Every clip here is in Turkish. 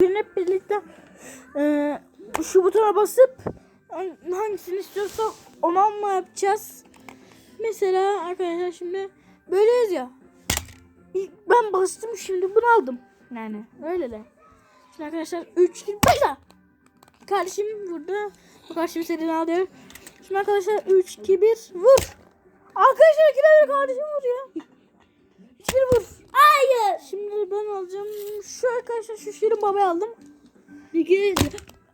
Bugün hep birlikte e, şu butona basıp hangisini istiyorsak onu alma yapacağız. Mesela arkadaşlar şimdi böyleyiz ya. Ben bastım şimdi bunu aldım. Yani öyle de. Şimdi arkadaşlar 3 2 başla. Kardeşim burada. Bu kardeşim seni alıyor. Şimdi arkadaşlar 3 2 1 vur. Arkadaşlar ikide bir kardeşim vuruyor. 3 1 vur. Hayır. Şimdi ben alacağım. Şu arkadaşlar şu Şirin babayı aldım. İki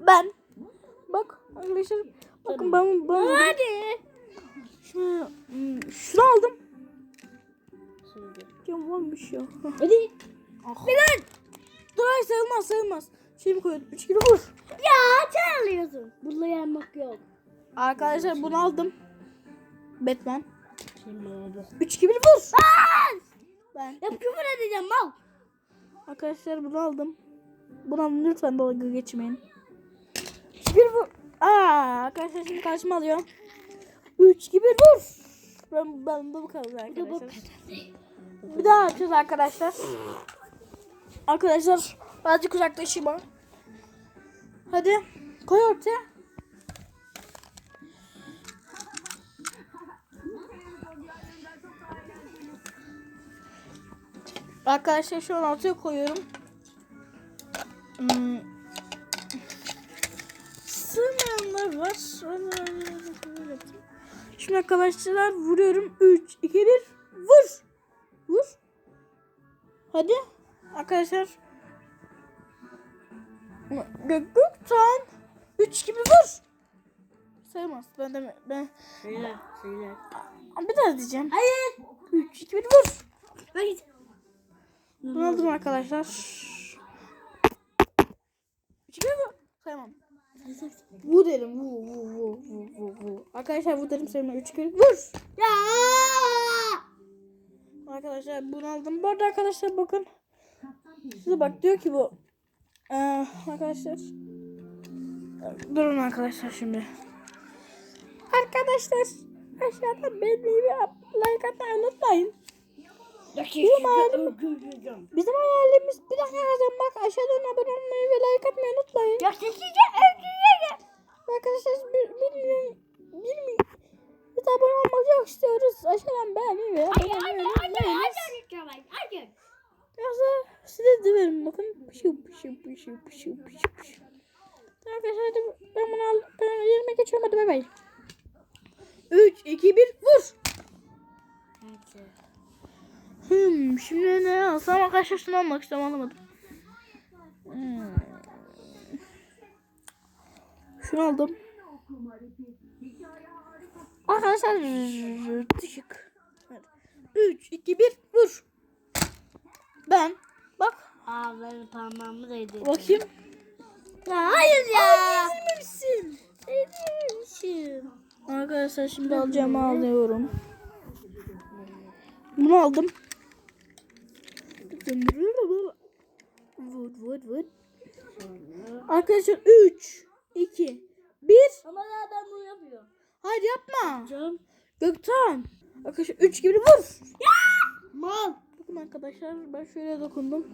ben. Bak arkadaşlar. Bakın ben ben. Hadi. Şunu, hmm, şunu aldım. Ya varmış ya. Hadi. Bilal. Dur ay sayılmaz sayılmaz. Şeyimi koydum. 3 kilo vur. Ya sen alıyorsun. Burada yanmak yok. Arkadaşlar bunu aldım. Batman. Şimdi oldu. 3 2 1 vur. Ben. Ya küfür edeceğim mal. Arkadaşlar bunu aldım. Bunu alın lütfen dalga geçmeyin. 3 2 1 vur. Aa, arkadaşlar şimdi karşıma alıyor. 3 2 1 vur. Ben, ben bu kadar Bir arkadaşlar. Bir daha yapacağız arkadaşlar. Arkadaşlar birazcık uzaklaşayım ha. Hadi koy ortaya. Arkadaşlar şu an ortaya koyuyorum. Hmm. Sığmayanlar var. Şimdi arkadaşlar vuruyorum. 3, 2, 1 vur. Vur. Hadi. Arkadaşlar. Gök Gökten. 3 gibi vur. Sayılmaz. Ben de ben Söyle. Söyle. bir daha diyeceğim. Hayır. 3 2 1 vur. Hayır. Bunu aldım arkadaşlar. 3 2 1 vur. Sayamam. Bu derim. Vu vu vu vu vu vu. Arkadaşlar bu derim sayımla 3 2 1 vur. Ya. Arkadaşlar bunu aldım. Bu arada arkadaşlar bakın. Size bak diyor ki bu. Ee, arkadaşlar. Durun arkadaşlar şimdi. Arkadaşlar aşağıdan beğenmeyi ve like atmayı unutmayın. Bizim, hayalim, bizim hayalimiz bir dakika kazanmak. Aşağıdan abone olmayı ve like atmayı unutmayın. Ya. Öldüreceğim. Arkadaşlar bir, bir milyon bir milyon bir abone olmak çok istiyoruz. Aşağıdan beğenmeyi ve abone olmayı unutmayınız. Yoksa size de verin bakın. Pışu pışu pışu pışu pışu pışu. Arkadaşlar hadi ben bunu al. Ben yerime geçiyorum hadi bay bay. 3, 2, 1 vur. Hmm, şimdi ne alsam arkadaşlar şunu almak istiyorum alamadım. Hmm. Şunu aldım. Arkadaşlar düşük. 3, 2, 1 vur. Ben bak Aa benim parmağımı değdi. bakayım. Ya hayır ya. Ezilmemişsin. Ezilmemişsin. Arkadaşlar şimdi alacağımı alıyorum. Bunu aldım. Vur vur vur. Arkadaşlar 3 2 1 Ama daha ben bunu yapıyorum. Hayır yapma. Canım. Gökten. Arkadaşlar 3 gibi vur. Mal. Bakın arkadaşlar ben şöyle dokundum.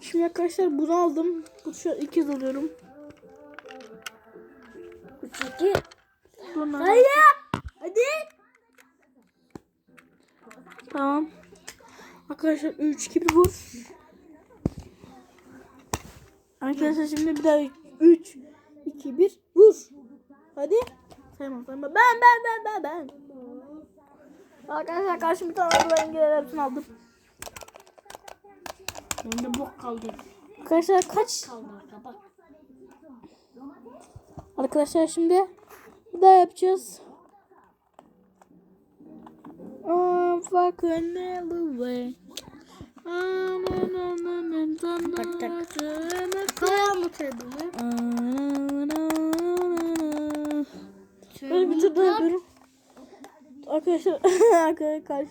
Şimdi arkadaşlar bunu aldım. Bu şu ikiz alıyorum. Çekil. Bunu Hayır. Hadi. Tamam. Arkadaşlar 3 gibi vur. Arkadaşlar şimdi bir daha 3 2 1 vur. Hadi. Sayma sayma. Ben ben ben ben ben. Arkadaşlar karşı bir tane ben İngilizce hepsini aldım. Bende bok kaldı. Arkadaşlar kaç? Arkadaşlar şimdi bir daha yapacağız. Oh fucking way. Tak, tak. Kaya mı tabii? Böyle bir tur daha yapıyorum. Arkadaşlar arkadaşlar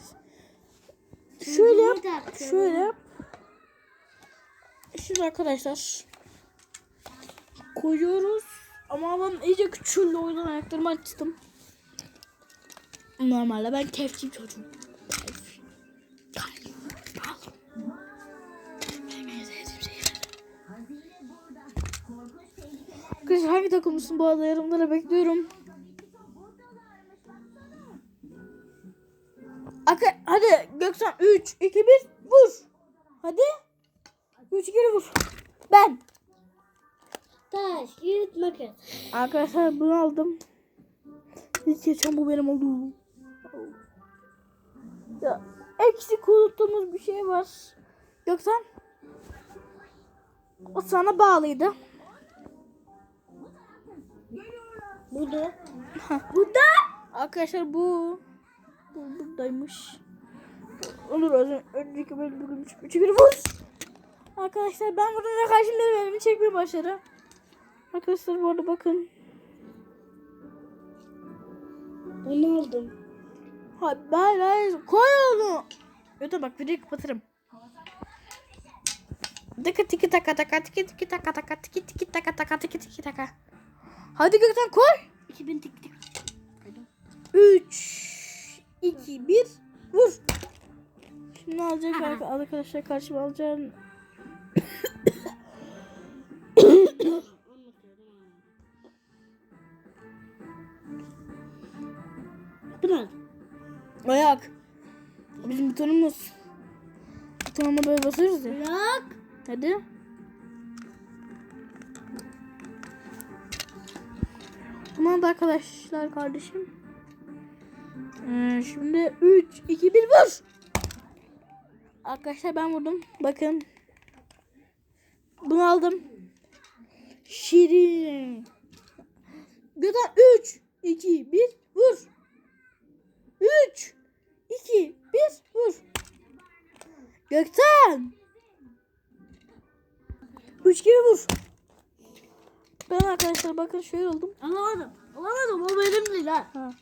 şöyle yap, şöyle yap. Şimdi arkadaşlar koyuyoruz. Ama ben iyice küçüldü o yüzden ayaklarımı açtım. Normalde ben kefçi çocuğum. Kız hangi takımlısın bu arada yorumlara bekliyorum. Akı, hadi Göksan 3, 2, 1 vur. Hadi. 3, 2, 1 vur. Ben. Taş, yürüt, makas. Arkadaşlar bunu aldım. Hiç geçen bu benim oldu. Ya eksik unuttuğumuz bir şey var. Göksan. O sana bağlıydı. Bu da. Bu da. Arkadaşlar bu. Bu buradaymış. Olur o zaman önceki bölüm bugün 3 bir. Arkadaşlar ben burada da karşımda elimi çekmeye başladı. Arkadaşlar bu arada bakın. Bunu aldım. Hayır hayır koy onu. Yok bak videoyu kapatırım. Tıkı tiki taka taka tiki tiki taka taka tiki tiki taka taka tiki tiki taka. Hadi Gökten koy. 2000 tik tik. 3 2 1 vur. Şimdi alacak arka- arkadaşlar karşıma alacağım. Ayak. Bizim butonumuz. Butonuna böyle basıyoruz ya. Bırak. Hadi. Tamam da arkadaşlar kardeşim. Ee, şimdi 3, 2, 1 vur. Arkadaşlar ben vurdum. Bakın. Bunu aldım. Şirin. Gökhan 3, 2, 1 Gökten. Üç kere vur. Ben arkadaşlar bakın şöyle oldum. Alamadım. Alamadım. O benim değil ha. Ha.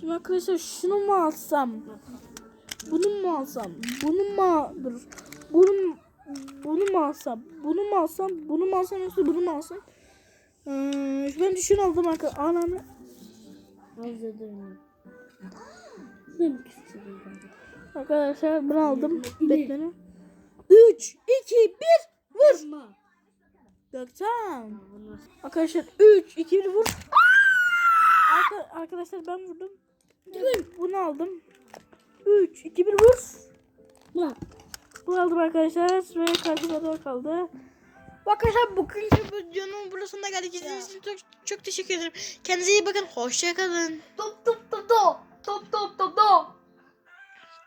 Şimdi arkadaşlar şunu mu alsam? Bunu mu alsam? Bunu mu dur? Bunu bunu mu alsam? Bunu mu alsam? Bunu mu alsam yoksa bunu mu alsam? Ee, ben de şunu aldım arkadaşlar. Ananı. Hazırdım. Ben istedim. Arkadaşlar bunu aldım. Bekleyin. 3, 2, 1 vur. Gökten. Arkadaşlar 3, 2, 1 vur. Arka, arkadaşlar ben vurdum. Bunu aldım. 3, 2, 1 vur. Bunu aldım arkadaşlar. Ve karşıda da kaldı. Arkadaşlar bugünkü videonun burasına geldik. İzlediğiniz için çok, çok teşekkür ederim. Kendinize iyi bakın. Hoşçakalın. Top top top top. Top top top top.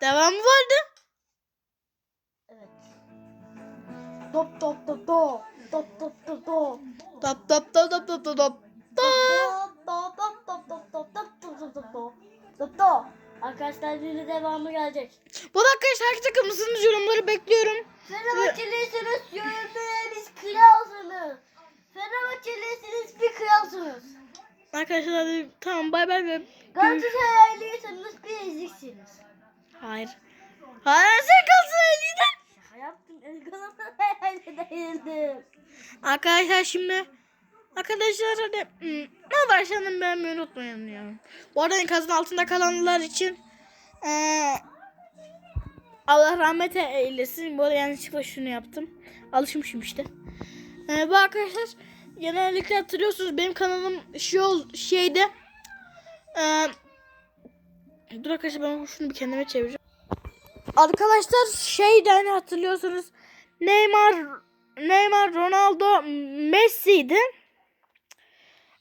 Devamı vardı. Evet. Top top top top. Top top top top. Top top top top top top top. Top top top top top top top top top top. Top top. Arkadaşlar bir de devamı gelecek. Bu da arkadaşlar hangi takımlısınız yorumları bekliyorum. Fenerbahçeliyseniz yorumlara biz kralsınız. Fenerbahçeliyseniz bir kralsınız. Arkadaşlar tamam bay bay ve Galatasaraylıysanız bir eziksiniz. Hayır. Hayır sen Galatasaraylıydın. Şaka yaptım. El Galatasaraylı değildim. Arkadaşlar şimdi Arkadaşlar hadi hmm, ne var senin beğenmeyi unutmayın ya. Bu arada enkazın altında kalanlar için eee, Allah rahmet eylesin. Bu arada yanlışlıkla şunu yaptım. Alışmışım işte. Eee, bu arkadaşlar genellikle hatırlıyorsunuz benim kanalım şey şeyde eee, dur arkadaşlar ben şunu bir kendime çevireceğim. Arkadaşlar şeyden hatırlıyorsunuz Neymar Neymar Ronaldo Messi'ydi.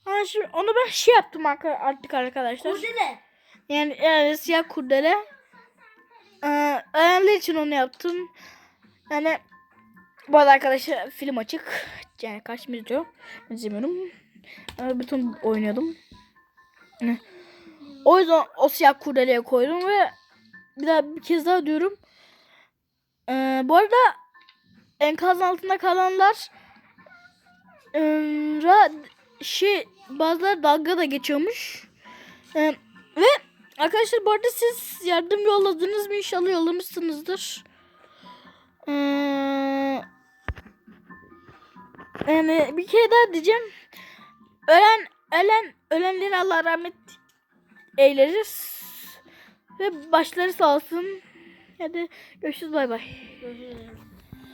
Ha, şimdi onu ben şey yaptım artık arkadaşlar. Kurdele. Yani, yani siyah kurdele. Ee, öğrenciler için onu yaptım. Yani bu arada arkadaşlar film açık. Yani karşımda izliyor. Ben izlemiyorum. Ee, bütün oynuyordum. O yüzden o siyah kurdeleye koydum ve bir daha bir kez daha diyorum. Ee, bu arada enkazın altında kalanlar ee, ra- şey bazıları dalga da geçiyormuş. Ee, ve arkadaşlar bu arada siz yardım yolladınız mı? İnşallah yollamışsınızdır. Ee, yani bir kere daha diyeceğim. Ölen ölen ölenleri Allah rahmet eyleriz. Ve başları sağ olsun. Hadi görüşürüz bay bay. Görüşürüz.